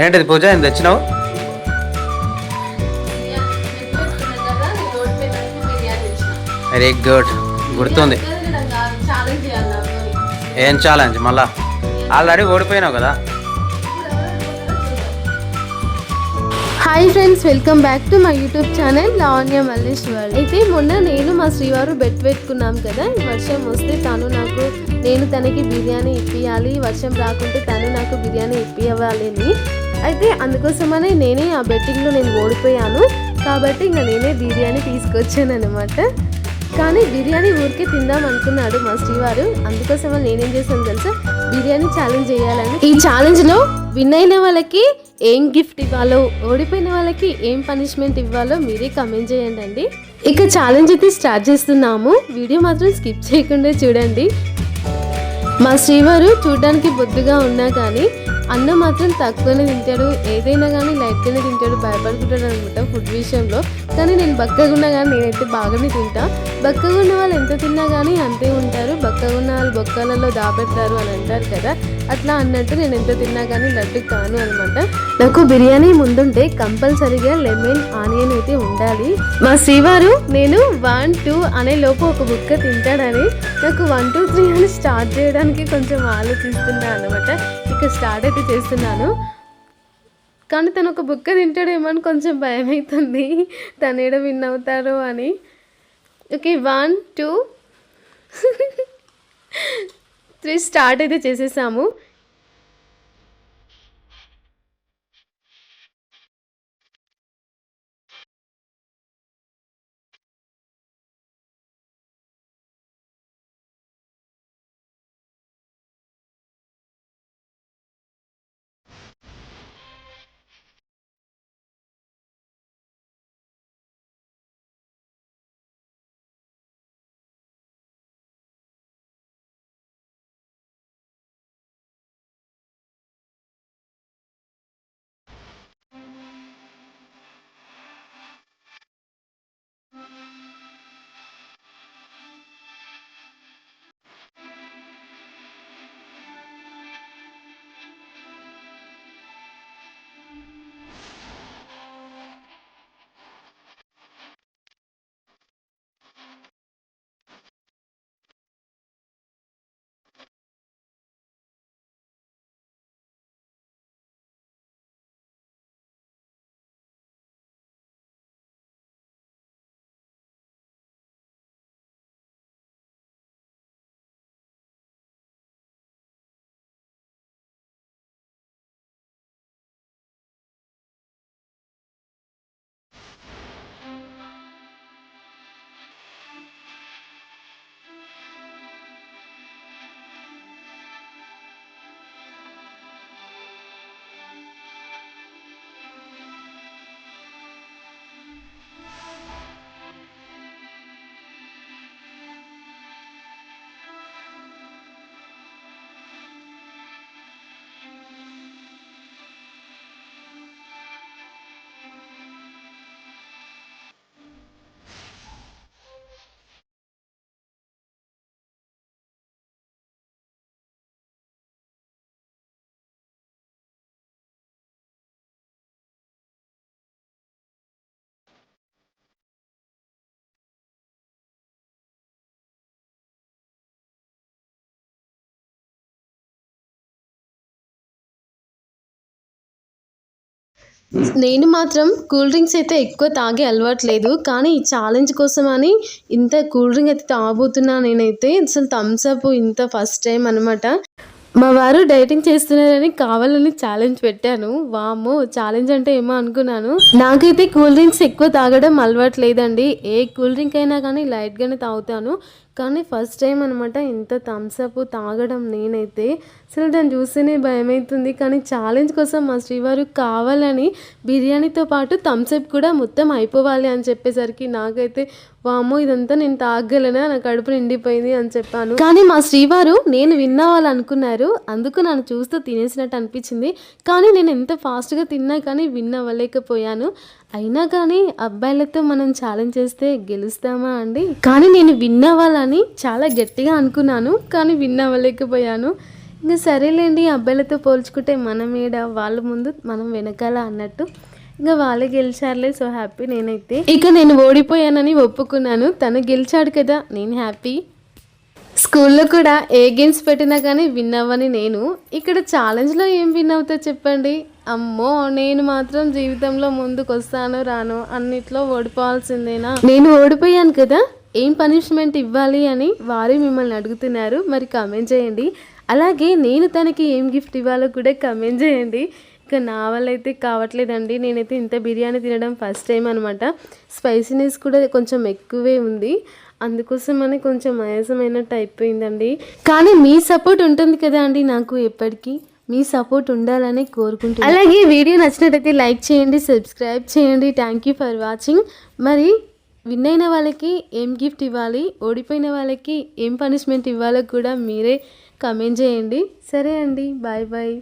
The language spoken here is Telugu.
ఏంటిది పూజ? ఏం తెచ్చినావు? వెరీ గుడ్ గుర్తుంది. ఏం ఛాలెంజ్ మళ్ళా. ఆల్రెడీ ఓడిపోయినావు కదా. Hi friends welcome back to my YouTube channel Lavanya Malleshwar అయితే మొన్న నేను మా శ్రీవారు బెట్ పెట్టుకున్నాం కదా. వర్షం వస్తే తను నాకు నేను తనకి బిర్యానీ ఇప్పియాలి. వర్షం రాకుంటే తను నాకు బిర్యానీ ఇప్పివ్వాలి అని అయితే అందుకోసమనే నేనే ఆ బెట్టింగ్లో నేను ఓడిపోయాను. కాబట్టి ఇంకా నేనే బిర్యానీ తీసుకొచ్చాను అనమాట కానీ బిర్యానీ ఊరికే తిందాం అనుకున్నాడు మా శ్రీవారు. అందుకోసం నేనేం చేశాను తెలుసా? బిర్యానీ ఛాలెంజ్ చేయాలని. ఈ ఛాలెంజ్లో విన్ అయిన వాళ్ళకి ఏం గిఫ్ట్ ఇవ్వాలో ఓడిపోయిన వాళ్ళకి ఏం పనిష్మెంట్ ఇవ్వాలో మీరే కమెంట్ చేయండి అండి. ఇక ఛాలెంజ్ అయితే స్టార్ట్ చేస్తున్నాము. వీడియో మాత్రం స్కిప్ చేయకుండా చూడండి. మా శ్రీవారు చూడడానికి బొద్దుగా ఉన్నా కానీ అన్నం మాత్రం తక్కువనే తింటాడు. ఏదైనా కానీ లైట్గానే తింటాడు. భయపడుకుంటాడు అనమాట ఫుడ్ విషయంలో. కానీ నేను బక్కగా ఉన్నా కానీ నేనైతే బాగానే తింటా. బక్కగా ఉన్న వాళ్ళు ఎంత తిన్నా కానీ అంతే ఉంటారు. బక్కగా ఉన్న వాళ్ళు బొక్కలలో దాపెడతారు అని అంటారు కదా. అట్లా అన్నట్టు నేను ఎంత తిన్నా కానీ లడ్డు కాను అనమాట. నాకు బిర్యానీ ముందుంటే కంపల్సరీగా లెమన్ ఆనియన్ అయితే ఉండాలి. మా శ్రీవారు నేను వన్ టూ అనే లోపు ఒక బుక్క తింటాడని నాకు వన్ టూ త్రీ అని స్టార్ట్ చేయడానికి కొంచెం ఆలోచిస్తున్నాను అనమాట ఇక స్టార్ట్ అయితే చేస్తున్నాను. కానీ తను ఒక బుక్క తింటాడేమో అని కొంచెం భయం అవుతుంది తను ఏడ విన్ అవుతారో అని. Okay one two. Three start అయితే చేసేసాము. నేను మాత్రం కూల్ డ్రింక్స్ అయితే ఎక్కువ తాగే అలవాట్లేదు కానీ ఈ ఛాలెంజ్ కోసం అని ఇంత కూల్ డ్రింక్ అయితే తాగబోతున్నా నేనైతే. అసలు థమ్స్ అప్ ఇంత ఫస్ట్ టైం అనమాట మా వారు డైటింగ్ చేస్తున్నారని కావాలని ఛాలెంజ్ పెట్టాను. వామ్మో ఛాలెంజ్ అంటే ఏమో అనుకున్నాను. నాకైతే కూల్ డ్రింక్స్ ఎక్కువ తాగడం అలవాటు లేదండి. ఏ కూల్ డ్రింక్ అయినా కానీ లైట్గానే తాగుతాను. కానీ ఫస్ట్ టైం అనమాట ఇంత థమ్స్అప్ తాగడం నేనైతే. అసలు దాన్ని చూస్తేనే భయమవుతుంది కానీ ఛాలెంజ్ కోసం మా శ్రీవారు కావాలని బిర్యానీతో పాటు థమ్స్అప్ కూడా మొత్తం అయిపోవాలి అని చెప్పేసరికి నాకైతే వామో ఇదంతా నేను తాగలనా? నా కడుపు నిండిపోయింది అని చెప్పాను. కానీ మా శ్రీవారు నేను విన్నవాళ్ళు అనుకున్నారు అందుకు నన్ను చూస్తూ తినేసినట్టు అనిపించింది. కానీ నేను ఎంత ఫాస్ట్గా తిన్నా కానీ విన్ అవ్వలేకపోయాను అయినా కానీ అబ్బాయిలతో మనం ఛాలెంజ్ చేస్తే గెలుస్తామా అండి? కానీ నేను విన్ అవ్వాలని అని చాలా గట్టిగా అనుకున్నాను కానీ విన్ అవ్వలేకపోయాను ఇంకా సరేలేండి అబ్బాయిలతో పోల్చుకుంటే మనం ఏడ వాళ్ళ ముందు మనం వెనకాల అన్నట్టు. ఇంకా వాళ్ళే గెలిచారులే సో హ్యాపీ నేనైతే. ఇక నేను ఓడిపోయానని ఒప్పుకున్నాను తను గెలిచాడు కదా నేను హ్యాపీ. స్కూల్లో కూడా ఏ గేమ్స్ పెట్టినా కానీ విన్ అవ్వని నేను. ఇక్కడ ఛాలెంజ్లో ఏం విన్ అవుతా చెప్పండి? అమ్మో నేను మాత్రం జీవితంలో ముందుకు వస్తాను రాను అన్నిట్లో ఓడిపోవాల్సిందేనా? నేను ఓడిపోయాను కదా. ఏం పనిష్మెంట్ ఇవ్వాలి అని వారే మిమ్మల్ని అడుగుతున్నారు మరి కమెంట్ చేయండి. అలాగే నేను తనకి ఏం గిఫ్ట్ ఇవ్వాలో కూడా కమెంట్ చేయండి. ఇక నా వల్ల అయితే కావట్లేదండి. నేనైతే ఇంత బిర్యానీ తినడం ఫస్ట్ టైం అనమాట స్పైసీనెస్ కూడా కొంచెం ఎక్కువే ఉంది. అందుకోసమని కొంచెం ఆయాసమైనట్టు అయిపోయిందండి. కానీ మీ సపోర్ట్ ఉంటుంది కదా అండి నాకు ఎప్పటికీ. మీ సపోర్ట్ ఉండాలని కోరుకుంటున్నాను అలాగే వీడియో నచ్చినట్టయితే లైక్ చేయండి సబ్స్క్రైబ్ చేయండి. థ్యాంక్ యూ ఫర్ వాచింగ్ మరి విన్ అయిన వాళ్ళకి ఏం గిఫ్ట్ ఇవ్వాలి? ఓడిపోయిన వాళ్ళకి ఏం పనిష్మెంట్ ఇవ్వాలో కూడా మీరే కమెంట్ చేయండి. సరే అండి. Bye bye.